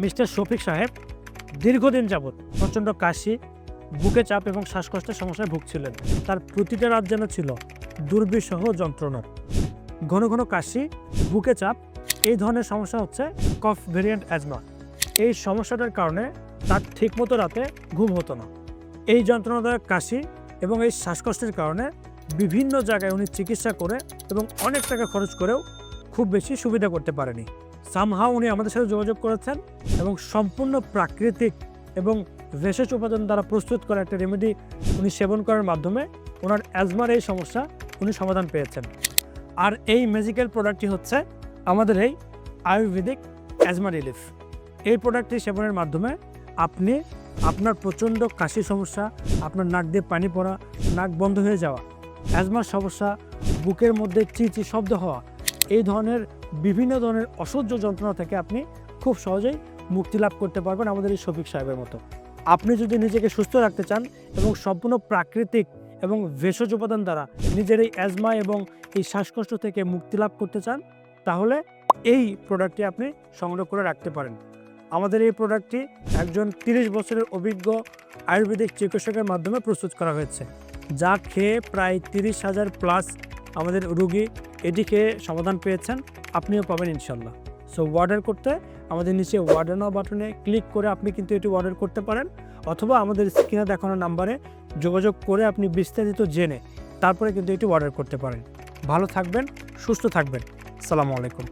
Mister Shafiq সাহেব দীর্ঘদিন যাবৎ প্রচণ্ড কাশি, বুকে চাপ এবং শ্বাসকষ্টের সমস্যায় ভুগছিলেন। তার প্রতিটা রাত যেন ছিল দুর্বিষহ যন্ত্রণার। ঘন ঘন কাশি, বুকে চাপ, এই ধরনের সমস্যা হচ্ছে কফ ভেরিয়েন্ট অ্যাজমা। এই সমস্যাটার কারণে তার ঠিকমতো রাতে ঘুম হতো না। এই যন্ত্রণাদায়ক কাশি এবং এই শ্বাসকষ্টের কারণে বিভিন্ন জায়গায় উনি চিকিৎসা করে এবং অনেক টাকা খরচ করেও খুব বেশি সুবিধা করতে পারেনি। সামহাও উনি আমাদের সাথে যোগাযোগ করেছেন এবং সম্পূর্ণ প্রাকৃতিক এবং ভেষজ উপাদান দ্বারা প্রস্তুত করা একটা রেমেডি উনি সেবন করার মাধ্যমে ওনার অ্যাজমার এই সমস্যা উনি সমাধান পেয়েছেন। আর এই ম্যাজিক্যাল প্রোডাক্টটি হচ্ছে আমাদের এই আয়ুর্বেদিক অ্যাজমা রিলিফ এই প্রোডাক্টটি সেবনের মাধ্যমে আপনি আপনার প্রচণ্ড কাশি সমস্যা, আপনার নাক দিয়ে পানি পড়া, নাক বন্ধ হয়ে যাওয়া অ্যাজমার সমস্যা, বুকের মধ্যে চি শব্দ হওয়া এই ধরনের বিভিন্ন ধরনের অসহ্য যন্ত্রণা থেকে আপনি খুব সহজেই মুক্তি লাভ করতে পারবেন আমাদের এই শফিক সাহেবের মতো। আপনি যদি নিজেকে সুস্থ রাখতে চান এবং সম্পূর্ণ প্রাকৃতিক এবং ভেষজ উপাদান দ্বারা নিজের এই অ্যাজমা এবং এই শ্বাসকষ্ট থেকে মুক্তি লাভ করতে চান, তাহলে এই প্রোডাক্টটি আপনি সংগ্রহ করে রাখতে পারেন। আমাদের এই প্রোডাক্টটি একজন তিরিশ বছরের অভিজ্ঞ আয়ুর্বেদিক চিকিৎসকের মাধ্যমে প্রস্তুত করা হয়েছে। যা খেয়ে প্রায় তিরিশ হাজার প্লাস আমাদের রুগী এটি খেয়ে সমাধান পেয়েছেন, আপনিও পাবেন ইনশাল্লাহ সো অর্ডার করতে আমাদের নিচে অর্ডার নাও বাটনে ক্লিক করে আপনি কিন্তু এটি অর্ডার করতে পারেন, অথবা আমাদের স্ক্রিনে দেখানো নাম্বারে যোগাযোগ করে আপনি বিস্তারিত জেনে তারপরে কিন্তু এটি অর্ডার করতে পারেন। ভালো থাকবেন, সুস্থ থাকবেন। সালামু আলাইকুম।